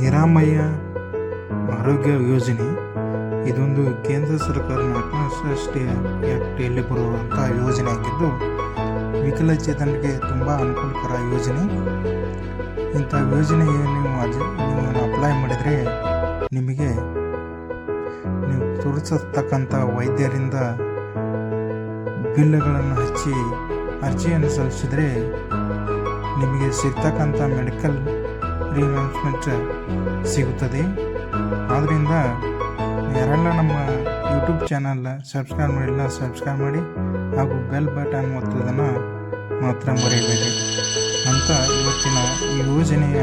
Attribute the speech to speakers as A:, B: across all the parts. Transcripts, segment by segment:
A: ನಿರಾಮಯ ಆರೋಗ್ಯ ಯೋಜನೆ. ಇದೊಂದು ಕೇಂದ್ರ ಸರ್ಕಾರ ನಾಲ್ಕನೇ ಯಾಕ್ಟಿಯಲ್ಲಿ ಬರುವಂಥ ಯೋಜನೆ ಆಗಿದ್ದು, ವಿಕಲಚೇತನರಿಗೆ ತುಂಬ ಅನುಕೂಲಕರ ಯೋಜನೆ. ಇಂಥ ಯೋಜನೆ ನೀವು ಅರ್ಜಿ ನೀವು ಅಪ್ಲೈ ಮಾಡಿದರೆ ನಿಮಗೆ ನೀವು ತೋರಿಸತಕ್ಕಂಥ ವೈದ್ಯರಿಂದ ಬಿಲ್ಗಳನ್ನು ಹಚ್ಚಿ ಅರ್ಜಿಯನ್ನು ಸಲ್ಲಿಸಿದರೆ ನಿಮಗೆ ಸಿಗ್ತಕ್ಕಂಥ ಮೆಡಿಕಲ್ ರಿಇನ್ವೆಸ್ಟ್ಮೆಂಟ್ ಸಿಗುತ್ತದೆ. ಆದ್ದರಿಂದ ಯಾರೆಲ್ಲ ನಮ್ಮ ಯೂಟ್ಯೂಬ್ ಚಾನಲ್ ಸಬ್ಸ್ಕ್ರೈಬ್ ಮಾಡಿಲ್ಲ, ಸಬ್ಸ್ಕ್ರೈಬ್ ಮಾಡಿ ಹಾಗೂ ಬೆಲ್ ಬಟನ್ ಒತ್ತುವುದನ್ನು ಮಾತ್ರ ಮರೆಯಬೇಡಿ ಅಂತ ಇವತ್ತಿನ ಈ ಯೋಜನೆಯ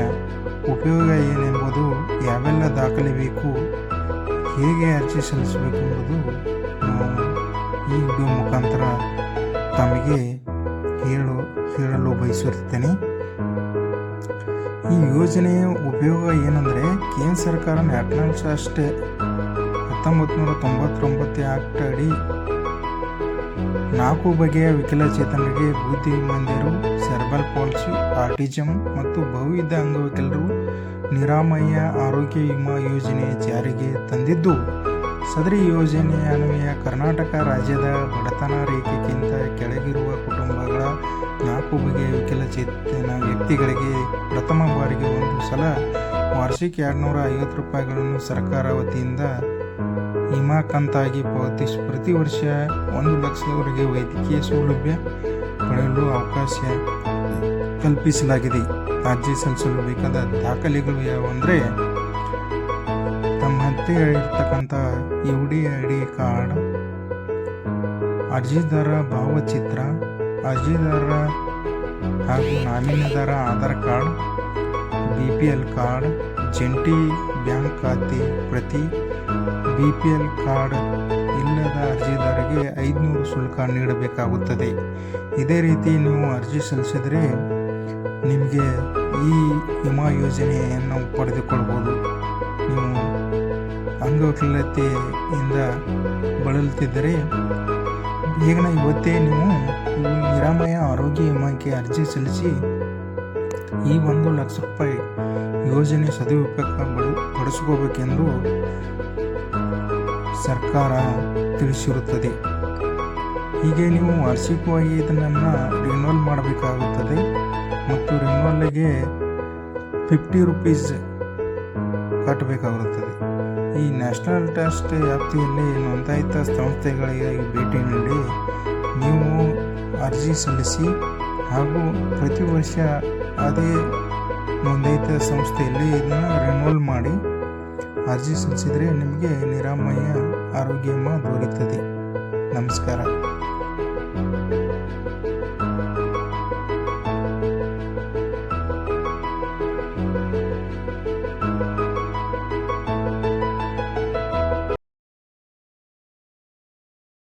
A: ಉಪಯೋಗ ಏನೆಂಬುದು ಯಾವೆಲ್ಲ ದಾಖಲೆ ಬೇಕು, ಹೇಗೆ ಅರ್ಜಿ ಸಲ್ಲಿಸಬೇಕು ಎಂಬುದು ನಾವು ಈ ವಿಡಿಯೋ ಮುಖಾಂತರ ತಮಗೆ ಹೇಳು, ಹೇಳಲು ಬಯಸುತ್ತೇನೆ. ಈ ಯೋಜನೆಯ ಉಪಯೋಗ ಏನಂದರೆ ಕೇಂದ್ರ ಸರ್ಕಾರ ನ್ಯಾಷನಲ್ ಅಷ್ಟೇ. ಹತ್ತೊಂಬತ್ತು ನೂರ ತೊಂಬತ್ತೊಂಬತ್ತು ಆಕ್ಟ್ ಅಡಿ ನಾಲ್ಕು ಬಗೆಯ ವಿಕಲಚೇತನರಿಗೆ ಬುದ್ಧಿಮಾಂದ್ಯರು ಸೆರ್ಬಲ್ ಪಾಲ್ಸಿ ಆರ್ಟಿಜಮ್ ಮತ್ತು ಬಹುವಿಧ ಅಂಗವಿಕಲರು ನಿರಾಮಯ ಆರೋಗ್ಯ ವಿಮಾ ಯೋಜನೆ ಜಾರಿಗೆ ತಂದಿದ್ದು ಸದರಿ ಯೋಜನೆಯ ಅನ್ವಯ ಕರ್ನಾಟಕ ರಾಜ್ಯದ ಬಡತನ ರೇಖೆಗಿಂತ ಕೆಳಗಿರುವ ಕುಟುಂಬಗಳ ನಾಲ್ಕು ಬಗೆಯ ವಿಕಲಚೇತನ ವ್ಯಕ್ತಿಗಳಿಗೆ ಪ್ರಥಮ ಬಾರಿಗೆ ಒಂದು ಸಲ ವಾರ್ಷಿಕ ಎರಡುನೂರ ಐವತ್ತು ರೂಪಾಯಿಗಳನ್ನು ಸರ್ಕಾರ ವತಿಯಿಂದ ವಿಮಾ ಕಂತಾಗಿ ಪಾವತಿಸಿ. ಪ್ರತಿ ವರ್ಷ ಒಂದು ಲಕ್ಷದವರೆಗೆ ವೈದ್ಯಕೀಯ ಸೌಲಭ್ಯ ಪಡೆಯಲು ಅವಕಾಶ ಕಲ್ಪಿಸಲಾಗಿದೆ. ಅರ್ಜಿ ಸಲ್ಲಿಸಲು ಬೇಕಾದ ದಾಖಲೆಗಳು ಯಾವುವಂದರೆ ತಮ್ಮ ಹತ್ತಿರ ಇರ್ತಕ್ಕಂಥ U D I D card ಅರ್ಜಿದಾರ ಭಾವಚಿತ್ರ ಅರ್ಜಿದಾರ ಹಾಗೂ ನಾಮಿನಿದಾರ Aadhaar card, B P L card, ಜಂಟಿ ಬ್ಯಾಂಕ್ ಖಾತೆ ಪ್ರತಿ ಬಿ ಪಿ ಎಲ್ ಕಾರ್ಡ್ ಇಲ್ಲದ ಅರ್ಜಿದಾರರಿಗೆ ಐದುನೂರು ಶುಲ್ಕ ನೀಡಬೇಕಾಗುತ್ತದೆ. ಇದೇ ರೀತಿ ನೀವು ಅರ್ಜಿ ಸಲ್ಲಿಸಿದರೆ ನಿಮಗೆ ಈ ವಿಮಾ ಯೋಜನೆಯನ್ನು ಪಡೆದುಕೊಳ್ಬೋದು. ನೀವು ಅಂಗವಿಕಲತೆಯಿಂದ ಬಳಲುತ್ತಿದ್ದರೆ, ಈಗಿನ ಇವತ್ತೇ ನೀವು ನಿರಾಮಯ ಆರೋಗ್ಯ ವಿಮಾಕ್ಕೆ ಅರ್ಜಿ ಸಲ್ಲಿಸಿ ಈ ಒಂದು ಲಕ್ಷ ರೂಪಾಯಿ ಯೋಜನೆ ಸದುಪಯೋಗ ಬಡ ಪಡಿಸ್ಕೋಬೇಕೆಂದು ಸರ್ಕಾರ ತಿಳಿಸಿರುತ್ತದೆ. ಹೀಗೆ ನೀವು ವಾರ್ಷಿಕವಾಗಿ ಇದನ್ನು ರಿನ್ಯೂವಲ್ ಮಾಡಬೇಕಾಗುತ್ತದೆ ಮತ್ತು ರಿನ್ಯೂವಲ್ಗೆ ಫಿಫ್ಟಿ ರುಪೀಸ್ ಕಟ್ಟಬೇಕಾಗುತ್ತದೆ. ಈ ನ್ಯಾಷನಲ್ ಟ್ರಸ್ಟ್ ವ್ಯಾಪ್ತಿಯಲ್ಲಿ ನೋಂದಾಯಿತ ಸಂಸ್ಥೆಗಳಿಗೆ ಭೇಟಿ ನೀಡಿ ನೀವು ಅರ್ಜಿ ಸಲ್ಲಿಸಿ ಹಾಗೂ ಪ್ರತಿ ವರ್ಷ ಅದೇ ನೋಂದಾಯಿತ ಸಂಸ್ಥೆಯಲ್ಲಿ ಇದನ್ನು ರಿನೋಲ್ ಮಾಡಿ ಅರ್ಜಿ ಸಲ್ಲಿಸಿದರೆ ನಿಮಗೆ ನಿರಾಮಯ ಆರೋಗ್ಯ ದೊರೆಯುತ್ತದೆ. ನಮಸ್ಕಾರ.